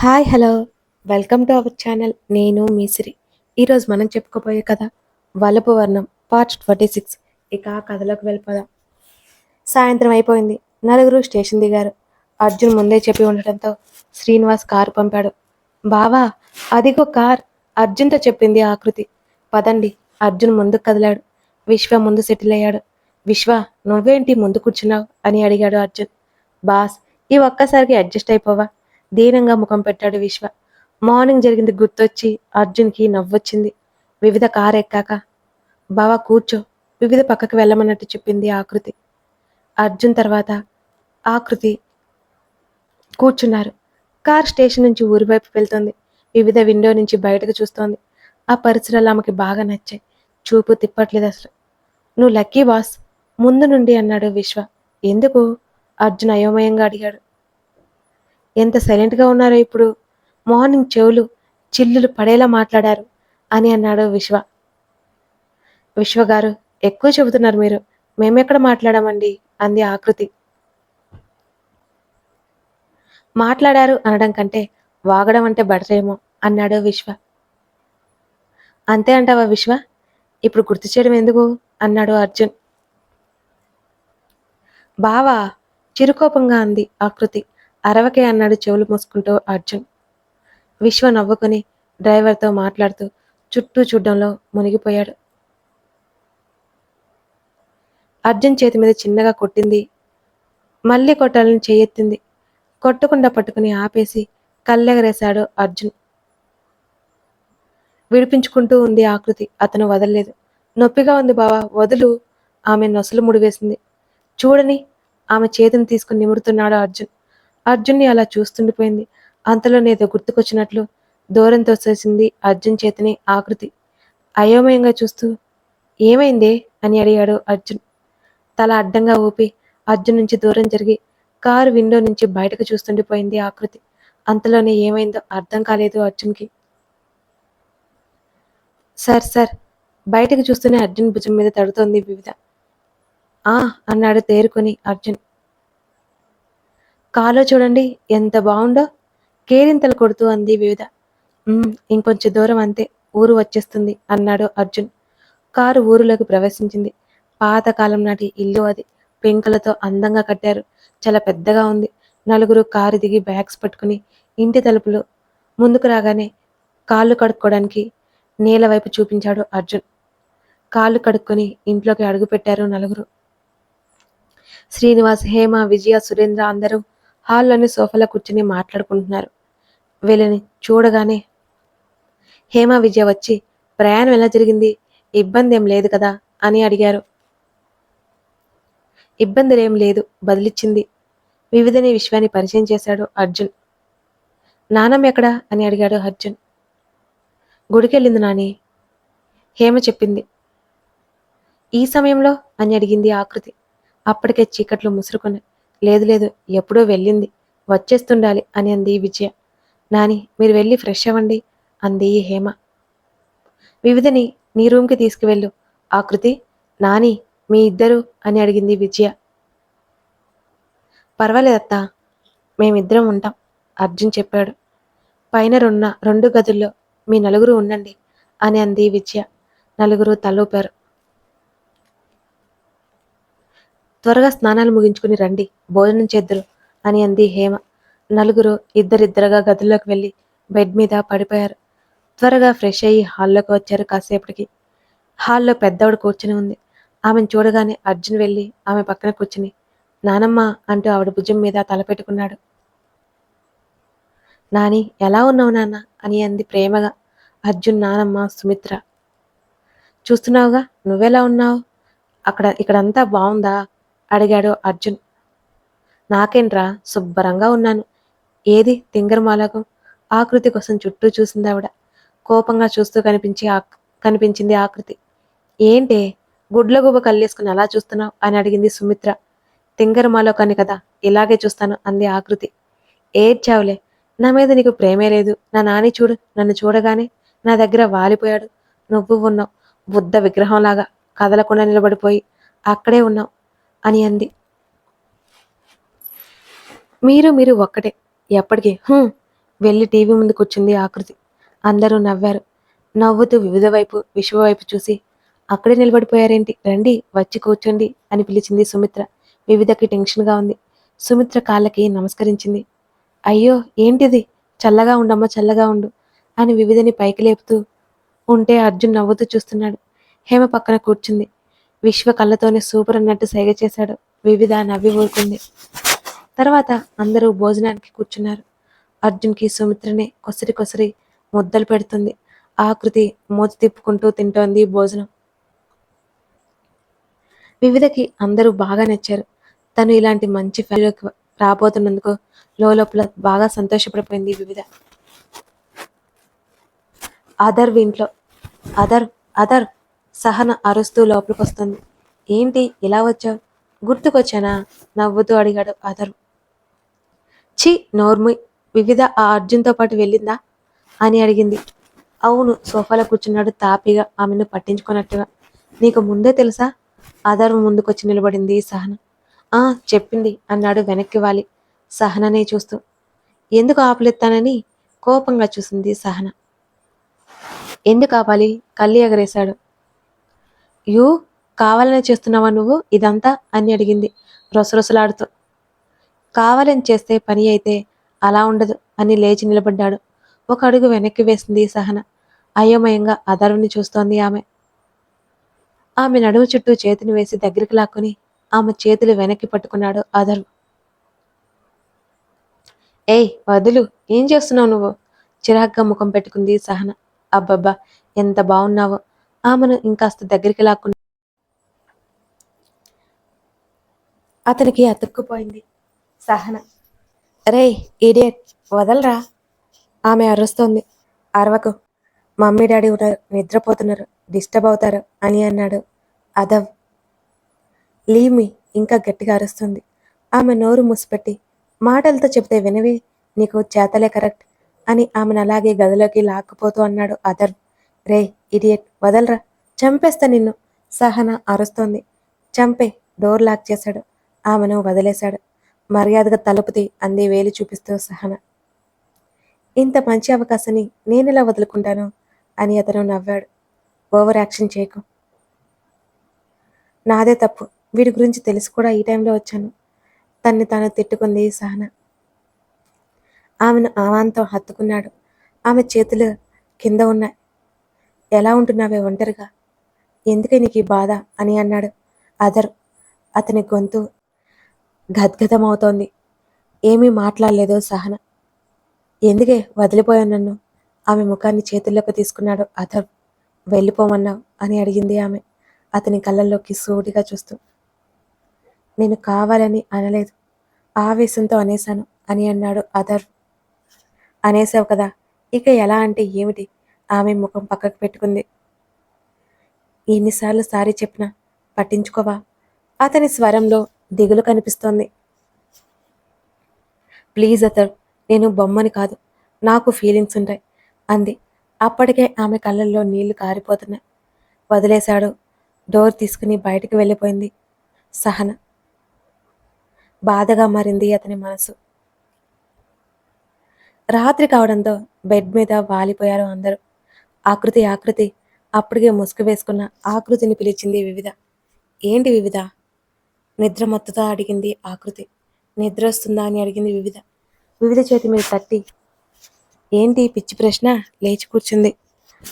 Hi hello. Welcome to our channel. నేను మీసిరి ఈరోజు మనం చెప్పుకోబోయే కథ వలపు వర్ణం పార్ట్ ట్వంటీ సిక్స్. ఇక ఆ కథలోకి వెళ్ళిపోదాం. సాయంత్రం అయిపోయింది. నలుగురు స్టేషన్ దిగారు. అర్జున్ ముందే చెప్పి ఉండటంతో శ్రీనివాస్ కారు పంపాడు. బావా అదిగో కార్. అర్జున్తో చెప్పింది ఆకృతి. పదండి అర్జున్ ముందుకు కదిలాడు. విశ్వ ముందు సెటిల్ అయ్యాడు. విశ్వ నువ్వేంటి ముందు కూర్చున్నావు? అని అడిగాడు అర్జున్. బాస్ ఈ ఒక్కసారికి అడ్జస్ట్ అయిపోవా? దీనంగా ముఖం పెట్టాడు విశ్వ. మార్నింగ్ జరిగింది గుర్తొచ్చి అర్జున్కి నవ్వొచ్చింది. వివిధ కారు ఎక్కాక బావా కూర్చో వివిధ పక్కకు వెళ్ళమన్నట్టు చెప్పింది ఆకృతి అర్జున్ తర్వాత ఆకృతి కూర్చున్నారు. కార్ స్టేషన్ నుంచి ఊరి వైపు వెళ్తుంది. వివిధ విండో నుంచి బయటకు చూస్తోంది. ఆ పరిసరాలు ఆమెకి బాగా నచ్చాయి. చూపు తిప్పట్లేదు అసలు. నువ్వు లక్కీ బాస్ ముందు నుండి అన్నాడు విశ్వ. ఎందుకు? అర్జున్ అయోమయంగా అడిగాడు. ఎంత సైలెంట్గా ఉన్నారో ఇప్పుడు. మార్నింగ్ చెవులు చిల్లులు పడేలా మాట్లాడారు అని అన్నాడు విశ్వ. విశ్వ గారు ఎక్కువ చెబుతున్నారు మీరు. మేమెక్కడ మాట్లాడామండి? అంది ఆకృతి. మాట్లాడారు అనడం కంటే వాగడం అంటే బెటరేమో అన్నాడు విశ్వ. అంతే అంటావా విశ్వ? ఇప్పుడు గుర్తు చేయడం ఎందుకు? అన్నాడు అర్జున్. బావా చిరుకోపంగా అంది ఆకృతి. అరవకే అన్నాడు చెవులు మూసుకుంటూ అర్జున్. విశ్వ నవ్వుకొని డ్రైవర్తో మాట్లాడుతూ చుట్టూ చూడడంలో మునిగిపోయాడు. అర్జున్ చేతి మీద చిన్నగా కొట్టింది. మళ్ళీ కొట్టాలని చేయెత్తింది కొట్టకుండా పట్టుకుని ఆపేసి కళ్ళెగరేశాడు అర్జున్. విడిపించుకుంటూ ఉంది ఆకృతి. అతను వదలలేదు. నొప్పిగా ఉంది బావా వదులు. ఆమె నొసలు ముడివేసింది. చూడని ఆమె చేతిని తీసుకుని నిమురుతున్నాడు అర్జున్. అర్జున్ని అలా చూస్తుండిపోయింది అంతలోనేదో గుర్తుకొచ్చినట్లు దూరంతో చేసింది అర్జున్ చేతిని ఆకృతి. అయోమయంగా చూస్తూ ఏమైందే? అని అడిగాడు అర్జున్. తల అడ్డంగా ఊపి అర్జున్ నుంచి దూరం జరిగి కారు విండో నుంచి బయటకు చూస్తుండిపోయింది ఆకృతి. అంతలోనే ఏమైందో అర్థం కాలేదు అర్జున్కి. సార్ సార్ బయటకు చూస్తూనే అర్జున్ భుజం మీద తడుతోంది వివిధ. ఆ అన్నాడు తేరుకొని అర్జున్. కాలో చూడండి ఎంత బాగుందో. కేరింతలు కొడుతూ అంది వివిధ. ఇంకొంచెం దూరం అంతే ఊరు వచ్చేస్తుంది అన్నాడు అర్జున్. కారు ఊరిలోకి ప్రవేశించింది. పాతకాలం నాటి ఇల్లు అది. పెంకులతో అందంగా కట్టారు. చాలా పెద్దగా ఉంది. నలుగురు కారు దిగి బ్యాగ్స్ పట్టుకుని ఇంటి తలుపులు ముందుకు రాగానే కాళ్ళు కడుక్కోవడానికి నేల వైపు చూపించాడు అర్జున్. కాళ్ళు కడుక్కొని ఇంట్లోకి అడుగుపెట్టారు నలుగురు. శ్రీనివాస్ హేమ విజయ సురేంద్ర అందరూ హాల్లోని సోఫాలో కూర్చుని మాట్లాడుకుంటున్నారు. వీళ్ళని చూడగానే హేమ విజయ వచ్చి ప్రయాణం ఎలా జరిగింది? ఇబ్బంది ఏం లేదు కదా? అని అడిగారు. ఇబ్బందులేం లేదు బదిలిచ్చింది. వివిధని విశ్వాన్ని పరిచయం చేశాడు అర్జున్. నానమ్మ ఎక్కడా? అని అడిగాడు అర్జున్. గుడికెళ్ళింది నాని. హేమ చెప్పింది. ఈ సమయంలో? అని అడిగింది ఆకృతి. అప్పటికే చీకట్లు ముసురుకొని. లేదు లేదు ఎప్పుడో వెళ్ళింది. వచ్చేస్తుండాలి అని అంది విజయ. నాని మీరు వెళ్ళి ఫ్రెష్ అవ్వండి అంది హేమ. వివిధని నీ రూమ్కి తీసుకువెళ్ళు. ఆకృతి నాని మీ ఇద్దరు అని అడిగింది విజయ. పర్వాలేదత్తా మేమిద్దరం ఉంటాం అర్జున్ చెప్పాడు. పైన ఉన్న రెండు గదుల్లో మీ నలుగురు ఉండండి అని అంది విజయ. నలుగురు తలూపారు. త్వరగా స్నానాలు ముగించుకుని రండి. భోజనం చేద్దరు అని అంది హేమ. నలుగురు ఇద్దరిద్దరుగా గదిలోకి వెళ్ళి బెడ్ మీద పడిపోయారు. త్వరగా ఫ్రెష్ అయ్యి హాల్లోకి వచ్చారు కాసేపటికి. హాల్లో పెద్దవాడు కూర్చుని ఉంది. ఆమెను చూడగానే అర్జున్ వెళ్ళి ఆమె పక్కన కూర్చుని నానమ్మ అంటూ ఆవిడ భుజం మీద తల పెట్టుకున్నాడు. నాని ఎలా ఉన్నావు నాన్న? అని అంది ప్రేమగా. అర్జున్ నానమ్మ సుమిత్ర. చూస్తున్నావుగా? నువ్వెలా ఉన్నావు? అక్కడ ఇక్కడంతా బాగుందా? అడిగాడు అర్జున్. నాకేంట్రా శుభ్రంగా ఉన్నాను. ఏది? తింగరమాలకం ఆకృతి కోసం చుట్టూ చూసింది ఆవిడ. కోపంగా చూస్తూ కనిపించి కనిపించింది ఆకృతి. ఏంటే? గుడ్లగుబ కల్లేసుకుని అలా చూస్తున్నావు? అని అడిగింది సుమిత్ర. తింగరమాలోకాన్ని కదా ఇలాగే చూస్తాను అంది ఆకృతి. ఏడ్చావులే. నా మీద నీకు ప్రేమే లేదు. నా నాని చూడు నన్ను చూడగానే నా దగ్గర వాలిపోయాడు. నువ్వు ఉన్నావు. బుద్ధ విగ్రహంలాగా కదలకుండా నిలబడిపోయి అక్కడే ఉన్నావు. అని అంది. మీరు మీరు ఒక్కటే. ఎప్పటికీ వెళ్ళి టీవీ ముందు కూర్చుంది ఆకృతి. అందరూ నవ్వారు. నవ్వుతూ వివిధ వైపు విశ్వ వైపు చూసి అక్కడే నిలబడిపోయారేంటి? రండి వచ్చి కూర్చోండి అని పిలిచింది సుమిత్ర. వివిధకి టెన్షన్గా ఉంది. సుమిత్ర కాళ్ళకి నమస్కరించింది. అయ్యో ఏంటిది? చల్లగా ఉండమ్మా చల్లగా ఉండు అని వివిధని పైకి లేపుతూ ఉంటే అర్జున్ నవ్వుతూ చూస్తున్నాడు. హేమ పక్కన కూర్చుంది. విశ్వ కళ్ళతోనే సూపర్ అన్నట్టు సైగ చేశాడు. వివిధ నవ్వి ఊరుకుంది. తర్వాత అందరూ భోజనానికి కూర్చున్నారు. అర్జున్కి సుమిత్రని కొసరి కొసరి ముద్దలు పెడుతుంది. ఆకృతి మూతి తిప్పుకుంటూ తింటోంది భోజనం. వివిధకి అందరూ బాగా నచ్చారు. తను ఇలాంటి మంచి ఫ్యామిలీలోకి రాబోతున్నందుకు లోపల బాగా సంతోషపడిపోయింది వివిధ. అదర్ ఇంట్లో అదర్ అదర్ సహన అరుస్తూ లోపలికొస్తుంది. ఏంటి? ఇలా వచ్చావు? గుర్తుకొచ్చానా? నవ్వుతూ అడిగాడు అదర్ చి నోర్మి వివిధ ఆ అర్జున్తో పాటు వెళ్ళిందా? అని అడిగింది. అవును సోఫాలో కూర్చున్నాడు తాపిగా ఆమెను పట్టించుకున్నట్టుగా. నీకు ముందే తెలుసా? ఆధార్ ముందుకొచ్చి నిలబడింది సహన. ఆ చెప్పింది అన్నాడు వెనక్కి వాలి సహననే చూస్తూ. ఎందుకు ఆపలేస్తానని కోపంగా చూసింది సహన. ఎందుకు ఆపాలి? కళ్ళి ఎగరేశాడు. యూ కావాలని చేస్తున్నావా నువ్వు? ఇదంతా అని అడిగింది రొసరొసలాడుతూ. కావాలని చేస్తే పని అయితే అలా ఉండదు అని లేచి నిలబడ్డాడు. ఒక అడుగు వెనక్కి వేసింది సహన. అయోమయంగా అదరుని చూస్తోంది ఆమె. ఆమె నడుము చుట్టూ చేతిని వేసి దగ్గరికి లాక్కుని ఆమె చేతులు వెనక్కి పట్టుకున్నాడు అధర్వ్. ఏయ్ వదులు ఏం చేస్తున్నావు నువ్వు? చిరాగ్గా ముఖం పెట్టుకుంది సహన. అబ్బబ్బా ఎంత బాగున్నావో. ఆమెను ఇంకాస్త దగ్గరికి లాక్కుని అతనికి అతుక్కుపోయింది సహన. రే ఇడియట్ వదలరా? ఆమె అరుస్తోంది. అరవకు మమ్మీ డాడీ ఉన్నారు నిద్రపోతున్నారు డిస్టర్బ్ అవుతారు అని అన్నాడు అదవ్ లీమి ఇంకా గట్టిగా అరుస్తుంది. ఆమె నోరు మూసిపెట్టి మాటలతో చెప్తే వినవి నీకు చేతలే కరెక్ట్ అని ఆమెను అలాగే గదిలోకి లాక్కుపోతూ అన్నాడు అదర్వ్ రే ఇడియట్ వదలరా. చంపేస్తా నిన్ను సహన అరుస్తోంది. చంపే డోర్ లాక్ చేశాడు. ఆమెను వదిలేశాడు. మర్యాదగా తలుపుతి అంది వేలు చూపిస్తూ సహన. ఇంత మంచి అవకాశాన్ని నేనెలా వదులుకుంటాను? అని అతను నవ్వాడు. ఓవర్ యాక్షన్ చేయకు. నాదే తప్పు. వీడి గురించి తెలిసి కూడా ఈ టైంలో వచ్చాను. తన్ని తాను తిట్టుకుంది సహన. ఆమెను ఆవాంతో హత్తుకున్నాడు. ఆమె చేతులు కింద ఉన్నాయి. ఎలా ఉంటున్నావే ఒంటరిగా? ఎందుకే నీకు ఈ బాధ? అని అన్నాడు. అదర్ అతని గొంతు గద్గదమవుతోంది. ఏమీ మాట్లాడలేదు సహన. ఎందుకే వదిలిపోయాను నన్ను? ఆమె ముఖాన్ని చేతుల్లోకి తీసుకున్నాడు. అథర్ వెళ్ళిపోమన్నావు అని అడిగింది ఆమె. అతని కళ్ళల్లోకి సూటిగా చూస్తూ. నేను కావాలని అనలేదు. ఆవేశంతో అనేశాను అని అన్నాడు అదర్. అనేసావు కదా. ఇక ఎలా అంటే ఏమిటి? ఆమె ముఖం పక్కకు పెట్టుకుంది. ఎన్నిసార్లు సారీ చెప్పినా పట్టించుకోవా అతని స్వరంలో దిగులు కనిపిస్తోంది. ప్లీజ్ అతడు నేను బొమ్మని కాదు నాకు ఫీలింగ్స్ ఉంటాయి అంది. అప్పటికే ఆమె కళ్ళల్లో నీళ్ళు కారిపోతున్నాయి. వదిలేశాడు. డోర్ తీసుకుని బయటికి వెళ్ళిపోయింది సహన. బాధగా మారింది అతని మనసు. రాత్రి కావడంతో బెడ్ మీద వాలిపోయారు అందరూ. ఆకృతి ఆకృతి. అప్పటికే ముసుగు వేసుకున్న ఆకృతిని పిలిచింది వివిధ. ఏంటి వివిధ? నిద్ర మత్తుతా అడిగింది ఆకృతి. నిద్ర వస్తుందా అని అడిగింది వివిధ. వివిధ చేతి మీద తట్టి ఏంటి పిచ్చి ప్రశ్న? లేచి కూర్చుంది.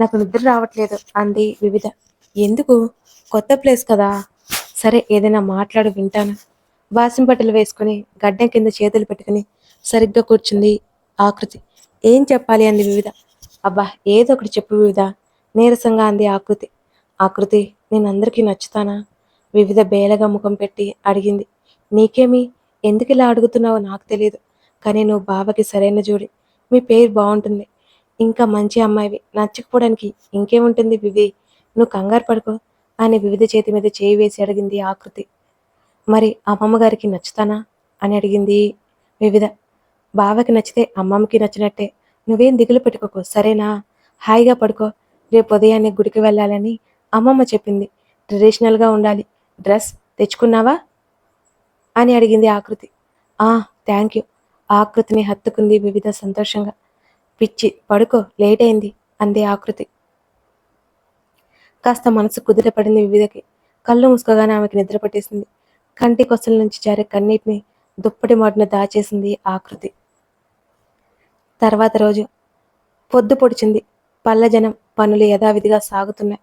నాకు నిద్ర రావట్లేదు అంది వివిధ. ఎందుకు? కొత్త ప్లేస్ కదా. సరే ఏదైనా మాట్లాడు వింటాను. బాసిం బట్టలు వేసుకుని గడ్డం కింద చేతులు పెట్టుకుని సరిగ్గా కూర్చుంది ఆకృతి. ఏం చెప్పాలి? అంది వివిధ. అబ్బా ఏదో ఒకటి చెప్పు వివిధ. నీరసంగా అంది ఆకృతి ఆకృతి నేనందరికీ నచ్చుతానా? వివిధ బేలగా ముఖం పెట్టి అడిగింది. నీకేమి? ఎందుకు ఇలా అడుగుతున్నావో నాకు తెలియదు కానీ నువ్వు బావకి సరైన జోడి. మీ పేరు బాగుంటుంది ఇంకా మంచి అమ్మాయివి. నచ్చకపోవడానికి ఇంకేముంటుంది వివి? నువ్వు కంగారు పడుకో అని వివిధ చేతి మీద చేయి వేసి అడిగింది ఆకృతి మరి అమ్మమ్మ గారికి నచ్చుతానా? అని అడిగింది వివిధ. బావకి నచ్చితే అమ్మమ్మకి నచ్చినట్టే. నువ్వేం దిగులు పెట్టుకోకు సరేనా? హాయిగా పడుకో. రేపు ఉదయాన్నే గుడికి వెళ్ళాలని అమ్మమ్మ చెప్పింది. ట్రెడిషనల్గా ఉండాలి. డ్రెస్ తెచ్చుకున్నావా? అని అడిగింది ఆకృతి. ఆ థ్యాంక్ యూ. ఆకృతిని హత్తుకుంది వివిధ సంతోషంగా. పిచ్చి పడుకో లేట్ అయింది అంది ఆకృతి. కాస్త మనసు కుదిరపడింది వివిధకి. కళ్ళు మూసుకోగానే ఆమెకి నిద్ర పట్టేసింది. కంటి కొసల నుంచి జారే కన్నీటిని దుప్పటి మాటిన దాచేసింది ఆకృతి. తర్వాత రోజు పొద్దు పొడిచింది. పల్లెజనం పనులు యథావిధిగా సాగుతున్నాయి.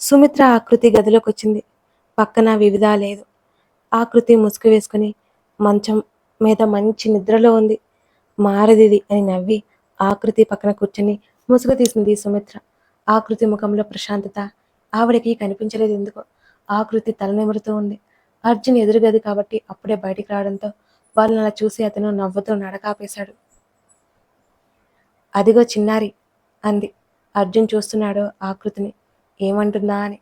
సుమిత్ర ఆకృతి గదిలోకి వచ్చింది పక్కన వివిధ లేదు. ఆకృతి ముసుగు వేసుకుని మంచం మీద మంచి నిద్రలో ఉంది. మారదిది అని నవ్వి ఆకృతి పక్కన కూర్చొని ముసుగు తీసింది సుమిత్ర. ఆకృతి ముఖంలో ప్రశాంతత. ఆవిడకి కనిపించలేదు ఎందుకో. ఆకృతి తలనిమురుతూ ఉంది. అర్జున్ ఎదురుగది కాబట్టి అప్పుడే బయటికి రావడంతో వాళ్ళని అలా చూసి అతను నవ్వుతూ నడకాపేశాడు. అదిగో చిన్నారి అంది. అర్జున్ చూస్తున్నాడు ఆకృతిని. ఏమంటుందా అని.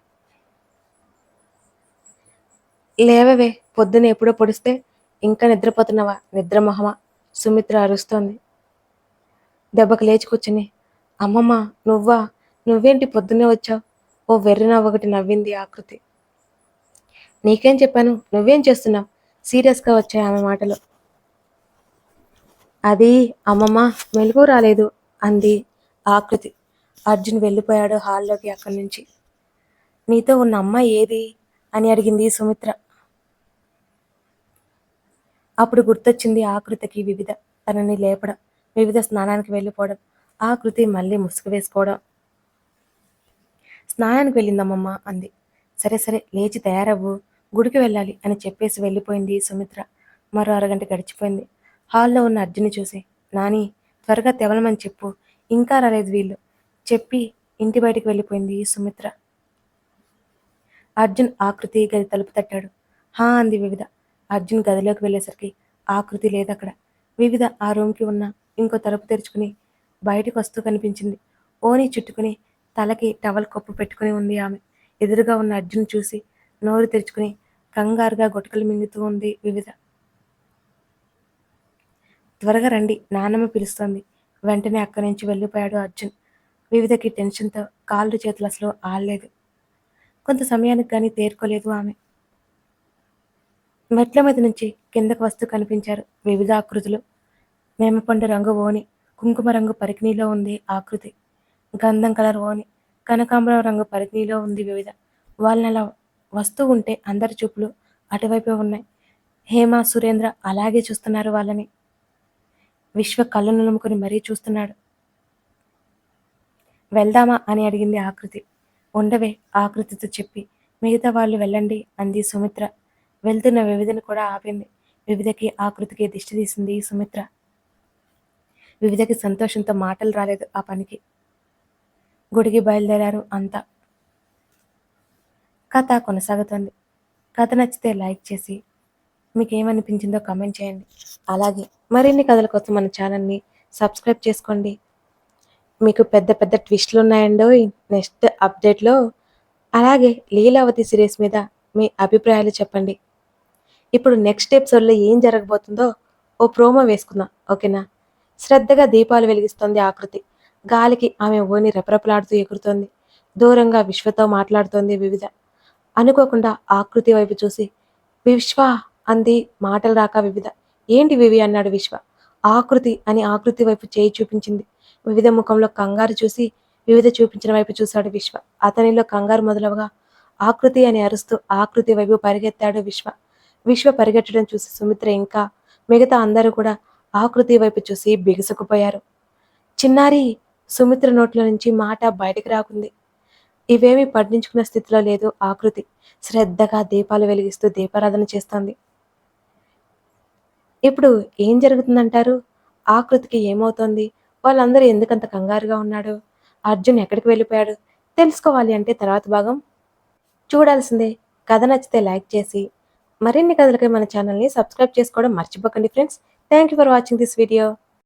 లేవవే పొద్దున ఎప్పుడో పొడిస్తే ఇంకా నిద్రపోతున్నావా? నిద్ర మొహమా? సుమిత్ర అరుస్తోంది. దెబ్బకు లేచి కూర్చుని. అమ్మమ్మ నువ్వా? నువ్వేంటి పొద్దున్నే వచ్చావు? ఓ వెర్రిన ఒకటి నవ్వింది ఆకృతి. నీకేం చెప్పాను? నువ్వేం చేస్తున్నావు? సీరియస్గా వచ్చాయి ఆమె మాటలు. అది అమ్మమ్మ మెలుగు రాలేదు అంది ఆకృతి. అర్జున్ వెళ్ళిపోయాడు హాల్లోకి అక్కడి నుంచి. నీతో ఉన్న అమ్మ ఏది? అని అడిగింది సుమిత్ర. అప్పుడు గుర్తొచ్చింది ఆకృతికి వివిధ. తనని లేపడం వివిధ స్నానానికి వెళ్ళిపోవడం ఆకృతి మళ్ళీ ముసుగు వేసుకోవడం. స్నానానికి వెళ్ళిందమ్మమ్మ అంది. సరే సరే లేచి తయారవ్వు. గుడికి వెళ్ళాలి అని చెప్పేసి వెళ్ళిపోయింది సుమిత్ర. మరో అరగంట గడిచిపోయింది. హాల్లో ఉన్న అర్జున్ని చూసి నాని త్వరగా తెవలమని చెప్పు. ఇంకా రాలేదు వీళ్ళు. చెప్పి ఇంటి బయటికి వెళ్ళిపోయింది సుమిత్ర. అర్జున్ ఆకృతి గది తలుపు తట్టాడు. హా అంది వివిధ. అర్జున్ గదిలోకి వెళ్ళేసరికి ఆకృతి లేదు అక్కడ. వివిధ ఆ రూమ్కి ఉన్న ఇంకో తలుపు తెరుచుకుని బయటకు వస్తూ కనిపించింది. ఓని చుట్టుకుని తలకి టవల్ కప్పు పెట్టుకుని ఉంది ఆమె. ఎదురుగా ఉన్న అర్జున్ చూసి నోరు తెరుచుకుని కంగారుగా గొటకలు మింగుతూ ఉంది వివిధ. త్వరగా రండి నాన్నమ్మ పిలుస్తోంది. వెంటనే అక్కడి నుంచి వెళ్ళిపోయాడు అర్జున్. వివిధకి టెన్షన్తో కాళ్ళు చేతులు అసలు ఆడలేదు. కొంత సమయానికి కానీ తేరుకోలేదు ఆమె. మెట్ల మీద నుంచి కిందకు వస్తూ కనిపించారు వివిధ ఆకృతులు. మేమపండు రంగు ఓని కుంకుమ రంగు పరికిణీలో ఉంది ఆకృతి. గంధం కలర్ ఓని కనకాంబరం రంగు పరికిణీలో ఉంది వివిధ. వాళ్ళని అలా వస్తూ ఉంటే అందరి చూపులు అటువైపే ఉన్నాయి. హేమ సురేంద్ర అలాగే చూస్తున్నారు వాళ్ళని. విశ్వ కళ్ళు నలుముకొని మరీ చూస్తున్నాడు. వెళ్దామా అని అడిగింది ఆకృతి. ఉండవే ఆకృతితో చెప్పి మిగతా వాళ్ళు వెళ్ళండి అంది సుమిత్ర. వెళ్తున్న వివిధను కూడా ఆపింది. వివిధకి ఆకృతికి దిష్టి తీసింది సుమిత్ర. వివిధకి సంతోషంతో మాటలు రాలేదు ఆ పనికి. గుడికి బయలుదేరారు అంతా. కథ కొనసాగుతుంది. కథ నచ్చితే లైక్ చేసి మీకు ఏమనిపించిందో కమెంట్ చేయండి. అలాగే మరిన్ని కథల కోసం మన ఛానల్ని సబ్స్క్రైబ్ చేసుకోండి. మీకు పెద్ద పెద్ద ట్విస్ట్లు ఉన్నాయండో. నెక్స్ట్ అప్డేట్లో అలాగే లీలావతి సిరీస్ మీద మీ అభిప్రాయాలు చెప్పండి. ఇప్పుడు నెక్స్ట్ ఎపిసోడ్లో ఏం జరగబోతుందో ఓ ప్రోమో వేసుకుందాం. ఓకేనా? శ్రద్ధగా దీపాలు వెలిగిస్తోంది ఆకృతి. గాలికి ఆమె ఓని రెపరెపలాడుతూ ఎగురుతోంది. దూరంగా విశ్వతో మాట్లాడుతోంది వివిధ. అనుకోకుండా ఆకృతి వైపు చూసి విశ్వ అంది మాటలు రాక వివిధ. ఏంటి వివి? అన్నాడు విశ్వ. ఆకృతి అని ఆకృతి వైపు చేయి చూపించింది. వివిధ ముఖంలో కంగారు చూసి వివిధ చూపించిన వైపు చూశాడు విశ్వ. అతనిలో కంగారు మొదలవగా ఆకృతి అని అరుస్తూ ఆకృతి వైపు పరిగెత్తాడు విశ్వ. విశ్వ పరిగెట్టడం చూసి సుమిత్ర ఇంకా మిగతా అందరూ కూడా ఆకృతి వైపు చూసి బిగుసుకుపోయారు. చిన్నారి! సుమిత్ర నోట్ల నుంచి మాట బయటకు రాకుంది. ఇవేమీ పట్టించుకున్న స్థితిలో లేదు ఆకృతి. శ్రద్ధగా దీపాలు వెలిగిస్తూ దీపారాధన చేస్తోంది. ఇప్పుడు ఏం జరుగుతుందంటారు? ఆకృతికి ఏమవుతోంది? వాళ్ళందరూ ఎందుకంత కంగారుగా ఉన్నాడు? అర్జున్ ఎక్కడికి వెళ్ళిపోయాడు? తెలుసుకోవాలి అంటే తర్వాత భాగం. చూడాల్సిందే. కథ నచ్చితే లైక్ చేసి మరిన్ని కథలకై మన ఛానల్ని సబ్స్క్రైబ్ చేసుకోవడం మర్చిపోకండి friends. Thank you for watching this video.